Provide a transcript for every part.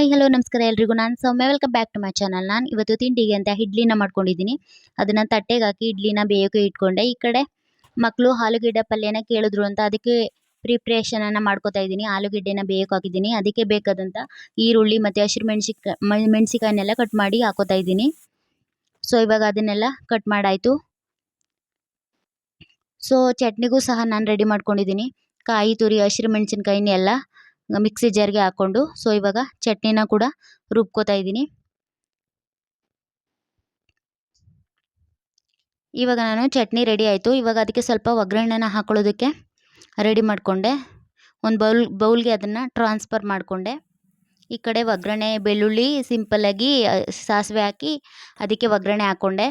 Hi hello ನಮಸ್ಕಾರ ಎಲ್ರಿಗೂ. ನಾನು Soumya. Welcome back to my channel ನಾನು ಇವತ್ತು ತಿಂಡಿಗೆ ಅಂತ ಇಡ್ಲಿನ ಮಾಡ್ಕೊಂಡಿದ್ದೀನಿ. ಅದನ್ನು ತಟ್ಟೆಗೆ ಹಾಕಿ ಇಡ್ಲಿನ ಬೇಯೋಕೆ ಇಟ್ಕೊಂಡೆ. ಈ ಕಡೆ ಮಕ್ಕಳು ಆಲೂಗೆಡ್ಡೆ ಪಲ್ಯನ ಕೇಳಿದ್ರು ಅಂತ ಅದಕ್ಕೆ ಪ್ರಿಪ್ರೇಷನನ್ನು ಮಾಡ್ಕೋತಾ ಇದ್ದೀನಿ. ಆಲೂಗೆಡ್ಡೆನ ಬೇಯೋಕೆ ಹಾಕಿದ್ದೀನಿ. ಅದಕ್ಕೆ ಬೇಕಾದಂಥ ಈರುಳ್ಳಿ ಮತ್ತು ಹಸಿರು ಮೆಣಸಿಕಾಯಿ ಮೆಣಸಿಕಾಯನ್ನೆಲ್ಲ ಕಟ್ ಮಾಡಿ ಹಾಕೋತಾ ಇದ್ದೀನಿ. ಸೊ ಇವಾಗ ಅದನ್ನೆಲ್ಲ ಕಟ್ ಮಾಡಾಯಿತು. ಸೊ ಚಟ್ನಿಗೂ ಸಹ ನಾನು ರೆಡಿ ಮಾಡ್ಕೊಂಡಿದ್ದೀನಿ. ಕಾಯಿ ತುರಿ, ಹಸಿರು ಮೆಣಸಿನ್ಕಾಯಿನೆಲ್ಲ ಮಿಕ್ಸಿ ಜಾರ್ಗೆ ಹಾಕ್ಕೊಂಡು ಸೊ ಇವಾಗ ಚಟ್ನಿನ ಕೂಡ ರುಬ್ಕೋತಾ ಇದ್ದೀನಿ. ಇವಾಗ ನಾನು ಚಟ್ನಿ ರೆಡಿ ಆಯಿತು. ಇವಾಗ ಅದಕ್ಕೆ ಸ್ವಲ್ಪ ಒಗ್ಗರಣೆನ ಹಾಕೊಳ್ಳೋದಕ್ಕೆ ರೆಡಿ ಮಾಡಿಕೊಂಡೆ. ಒಂದು ಬೌಲ್, ಬೌಲ್ಗೆ ಅದನ್ನು ಟ್ರಾನ್ಸ್ಫರ್ ಮಾಡಿಕೊಂಡೆ. ಈ ಕಡೆ ಒಗ್ಗರಣೆ, ಬೆಳ್ಳುಳ್ಳಿ ಸಿಂಪಲ್ಲಾಗಿ ಸಾಸಿವೆ ಹಾಕಿ ಅದಕ್ಕೆ ಒಗ್ಗರಣೆ ಹಾಕ್ಕೊಂಡೆ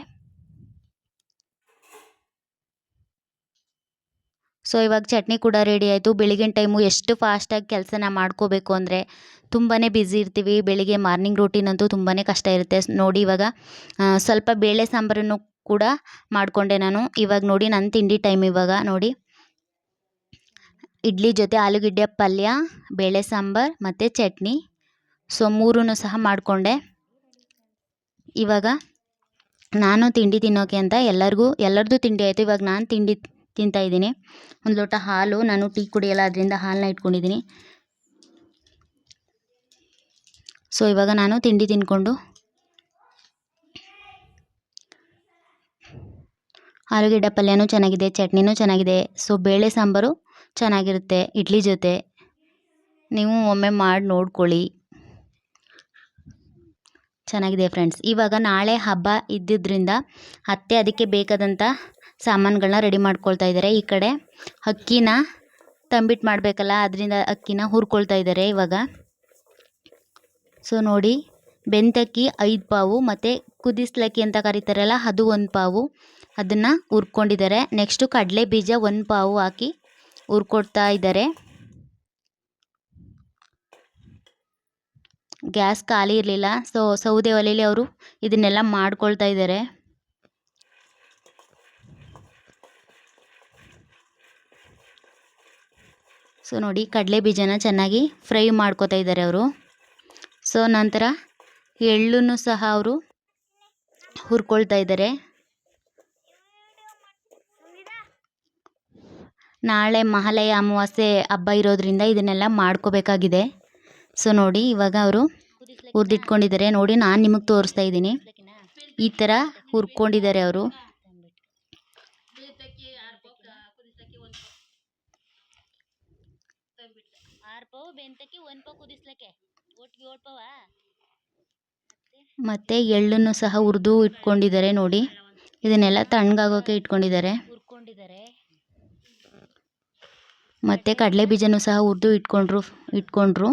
ಸೊ ಇವಾಗ ಚಟ್ನಿ ಕೂಡ ರೆಡಿ ಆಯಿತು. ಬೆಳಗಿನ ಟೈಮು ಎಷ್ಟು ಫಾಸ್ಟಾಗಿ ಕೆಲಸನ ಮಾಡ್ಕೋಬೇಕು ಅಂದರೆ ತುಂಬಾ ಬ್ಯುಸಿ ಇರ್ತೀವಿ. ಬೆಳಿಗ್ಗೆ ಮಾರ್ನಿಂಗ್ ರೂಟೀನ್ ಅಂತೂ ತುಂಬಾ ಕಷ್ಟ ಇರುತ್ತೆ. ನೋಡಿ ಇವಾಗ ಸ್ವಲ್ಪ ಬೇಳೆ ಸಾಂಬಾರನ್ನು ಕೂಡ ಮಾಡಿಕೊಂಡೆ ನಾನು. ಇವಾಗ ನೋಡಿ ನನ್ನ ತಿಂಡಿ ಟೈಮ್ ಇವಾಗ. ನೋಡಿ, ಇಡ್ಲಿ ಜೊತೆ ಆಲೂಗಡ್ಡೆ ಪಲ್ಯ, ಬೇಳೆ ಸಾಂಬಾರು ಮತ್ತು ಚಟ್ನಿ. ಸೊ ಮೂರೂ ಸಹ ಮಾಡಿಕೊಂಡೆ. ಇವಾಗ ನಾನು ತಿಂಡಿ ತಿನ್ನೋಕೆ ಅಂತ ಎಲ್ಲರಿಗೂ, ಎಲ್ಲರದ್ದು ತಿಂಡಿ ಆಯಿತು. ಇವಾಗ ನಾನು ತಿಂಡಿ ತಿಂತಾಯಿದ್ದೀನಿ. ಒಂದು ಲೋಟ ಹಾಲು, ನಾನು ಟೀ ಕುಡಿಯಲ್ಲ, ಅದರಿಂದ ಹಾಲನ್ನ ಇಟ್ಕೊಂಡಿದ್ದೀನಿ. ಸೊ ಇವಾಗ ನಾನು ತಿಂಡಿ ತಿಂದ್ಕೊಂಡು ಆಲೂಗೆಡ್ಡೆ ಪಲ್ಯನೂ ಚೆನ್ನಾಗಿದೆ, ಚಟ್ನಿನೂ ಚೆನ್ನಾಗಿದೆ. ಸೊ ಬೇಳೆ ಸಾಂಬಾರು ಚೆನ್ನಾಗಿರುತ್ತೆ, ಇಡ್ಲಿ ಜೊತೆ. ನೀವು ಒಮ್ಮೆ ಮಾಡಿ ನೋಡ್ಕೊಳ್ಳಿ. ಚೆನ್ನಾಗಿದೆ ಫ್ರೆಂಡ್ಸ್ ಇವಾಗ ನಾಳೆ ಹಬ್ಬ ಇದ್ದಿದ್ದರಿಂದ ಅತ್ತೆ ಅದಕ್ಕೆ ಬೇಕಾದಂಥ ಸಾಮಾನುಗಳನ್ನ ರೆಡಿ ಮಾಡ್ಕೊಳ್ತಾ ಇದ್ದಾರೆ ಈ ಕಡೆ ಅಕ್ಕಿನ ತಂಬಿಟ್ಟು ಮಾಡಬೇಕಲ್ಲ, ಅದರಿಂದ ಅಕ್ಕಿನ ಹುರ್ಕೊಳ್ತಾ ಇದ್ದಾರೆ ಇವಾಗ. ಸೊ ನೋಡಿ, ಬೆಂತಕ್ಕಿ ಐದು ಪಾವು ಮತ್ತು ಕುದಿಸ್ಲಕ್ಕಿ ಅಂತ ಕರೀತಾರಲ್ಲ, ಅದು ಒಂದು ಪಾವು. ಅದನ್ನು ಹುರ್ಕೊಂಡಿದ್ದಾರೆ ನೆಕ್ಸ್ಟು ಕಡಲೆ ಬೀಜ ಒಂದು ಪಾವು ಹಾಕಿ ಹುರ್ಕೊಡ್ತಾ ಇದ್ದಾರೆ ಗ್ಯಾಸ್ ಖಾಲಿ ಇರಲಿಲ್ಲ. ಸೊ ಸೌದೆ ಒಲೆಯಲ್ಲಿ ಅವರು ಇದನ್ನೆಲ್ಲ ಮಾಡ್ಕೊಳ್ತಾ ಇದ್ದಾರೆ. ಸೊ ನೋಡಿ ಕಡಲೆ ಬೀಜನ ಚೆನ್ನಾಗಿ ಫ್ರೈ ಮಾಡ್ಕೋತಾ ಇದ್ದಾರೆ ಅವರು. ಸೊ ನಂತರ ಎಳ್ಳನ್ನು ಸಹ ಅವರು ಹುರ್ಕೊಳ್ತಾ ಇದ್ದಾರೆ. ನಾಳೆ ಮಹಾಲಯ ಅಮಾವಾಸ್ಯೆ ಹಬ್ಬ ಇರೋದ್ರಿಂದ ಇದನ್ನೆಲ್ಲ ಮಾಡ್ಕೋಬೇಕಾಗಿದೆ. ಸೊ ನೋಡಿ, ಇವಾಗ ಅವರು ಹುರಿದಿಟ್ಕೊಂಡಿದ್ದಾರೆ. ನೋಡಿ, ನಾನು ನಿಮಗೆ ತೋರಿಸ್ತಾ ಇದ್ದೀನಿ. ಈ ಥರ ಹುರ್ಕೊಂಡಿದ್ದಾರೆ ಅವರು. ಮತ್ತು ಎಳ್ಳನ್ನು ಸಹ ಹುರಿದು ಇಟ್ಕೊಂಡಿದ್ದಾರೆ. ನೋಡಿ, ಇದನ್ನೆಲ್ಲ ತಣ್ಣಗಾಗೋಕೆ ಇಟ್ಕೊಂಡಿದ್ದಾರೆ. ಮತ್ತು ಕಡಲೆ ಬೀಜನೂ ಸಹ ಹುರಿದು ಇಟ್ಕೊಂಡ್ರು ಇಟ್ಕೊಂಡ್ರು.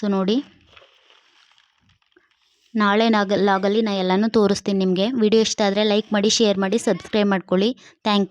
ಸೊ ನೋಡಿ. ನಾಳೆ ನಾಗಲ್ಲಾಗಲಿ ನಾನು ಎಲ್ಲನೂ ತೋರಿಸ್ತೀನಿ ನಿಮಗೆ. ವಿಡಿಯೋ ಇಷ್ಟ ಆದರೆ ಲೈಕ್ ಮಾಡಿ, ಶೇರ್ ಮಾಡಿ, ಸಬ್ಸ್ಕ್ರೈಬ್ ಮಾಡ್ಕೊಳ್ಳಿ. ಥ್ಯಾಂಕ್